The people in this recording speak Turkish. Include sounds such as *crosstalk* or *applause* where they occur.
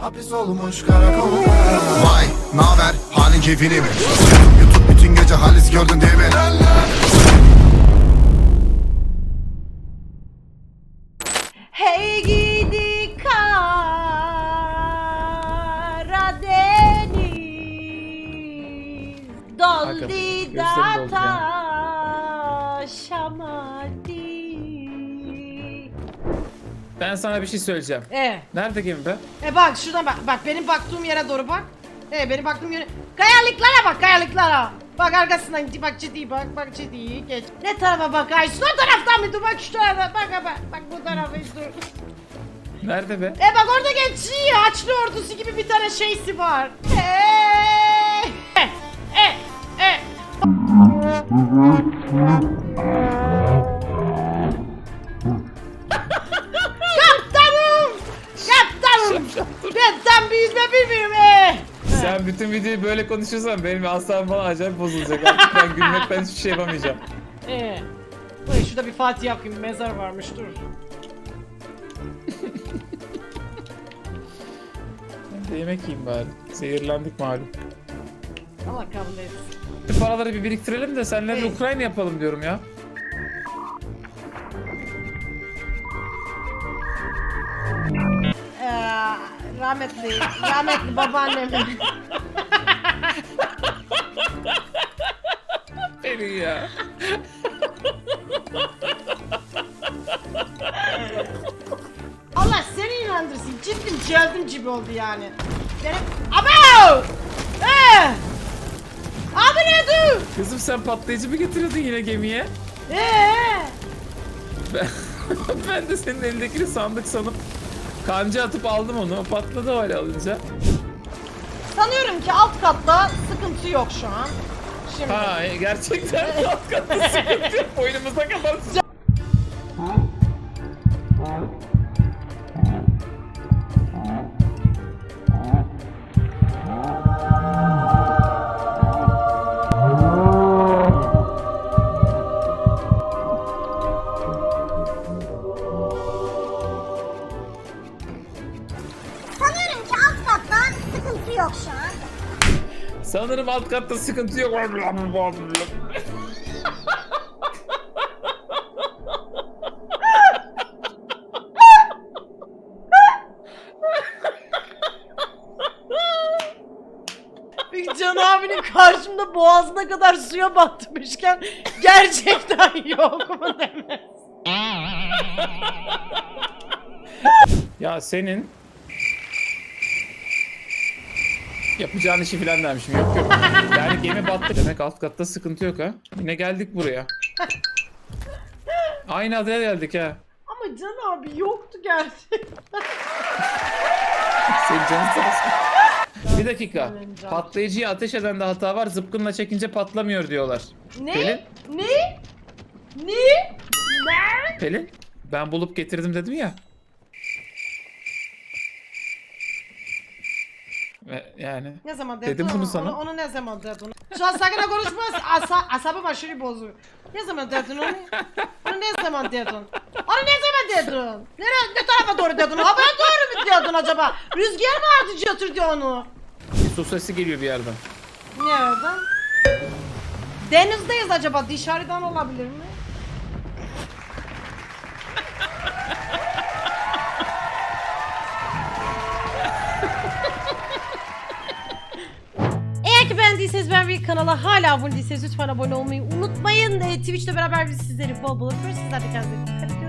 Hapis olmuş karakolda Vay naber? Halin keyfini mi? YouTube bütün gece halis gördün değil mi? Hey gidi Karadeniz Doldi da taşamadı Ben sana bir şey söyleyeceğim. E, Nerede gemi be? e bak şuradan bak bak benim baktığım yere doğru bak E benim baktığım yere Kayalıklara bak kayalıklara Bak arkasından bak ciddi bak bak ciddi geç Ne tarafa bakarsın o taraftan mı dur bak şu tarafa bak bak bak bu tarafa dur Nerede be? E bak orada geçiyor. Haçlı ordusu gibi bir tane şeysi var. Hey! E, e, e. *laughs* Ben tam bir yüzme bilmiyorum e. Sen bütün videoyu böyle konuşursan benim asabım falan acayip bozulacak. Artık ben gülmekten hiçbir şey yapamayacağım. *laughs* E. Buraya şurada bir Fatih yapayım. Mezar varmış dur. Ben de yemek yiyeyim bari. Zehirlendik malum. Allah kabul etsin. Şu paraları bir biriktirelim de seninle bir Evet. Ukrayna yapalım diyorum ya. Rahmetli, rahmetli babaannemin. Beni ya. Allah seni inandırsın. Ciddim celdim gibi oldu yani. Benim... Abo! Ee! Abi ne dur? Kızım sen patlayıcı mı getiriyordun yine gemiye? Ee! Ben, *laughs* ben de senin elindekini sandık sanıp kanca atıp aldım onu. Patladı öyle alınca. Sanıyorum ki alt katta sıkıntı yok şu an. Şimdi. Ha e, gerçekten alt katta sıkıntı yok. Boynumuza kadar *laughs* Sanıyorum sıkıntı yok şu an. Sanırım alt katta sıkıntı yok. Bir Can abinin karşımda boğazına kadar suya batmışken gerçekten yok mu demez. Ya senin yapacağın işi filan dermişim. Yok yok. Yani gemi battı. Demek alt katta sıkıntı yok ha. Yine geldik buraya. Aynı adaya geldik ha. Ama Can abi yoktu gerçekten. Senin canın sağ olsun. Bir dakika. Patlayıcıyı ateş eden de hata var. Zıpkınla çekince patlamıyor diyorlar. Ne? Pelin? Ne? Ne? Ne? Pelin ben bulup getirdim dedim ya. Ve yani Ne zaman dedin Dedim onu, bunu sana. Onu, onu ne zaman dedin? Şu an sakın ha konuşma. Asa, asabım aşırı bozuyor. Ne zaman dedin onu? Onu ne zaman dedin? Onu ne zaman dedin? Nere, ne tarafa doğru dedin? Havaya doğru mu dedin acaba? Rüzgar mı atıcı götürdü onu? su sesi geliyor bir yerden. Nereden? Denizdeyiz acaba dışarıdan olabilir mi? Beğendiyseniz ben bir kanala hala abone değilseniz lütfen abone olmayı unutmayın. Ee, Twitch'te beraber biz sizleri bol bol öpüyoruz. Sizler de kendinize dikkat edin.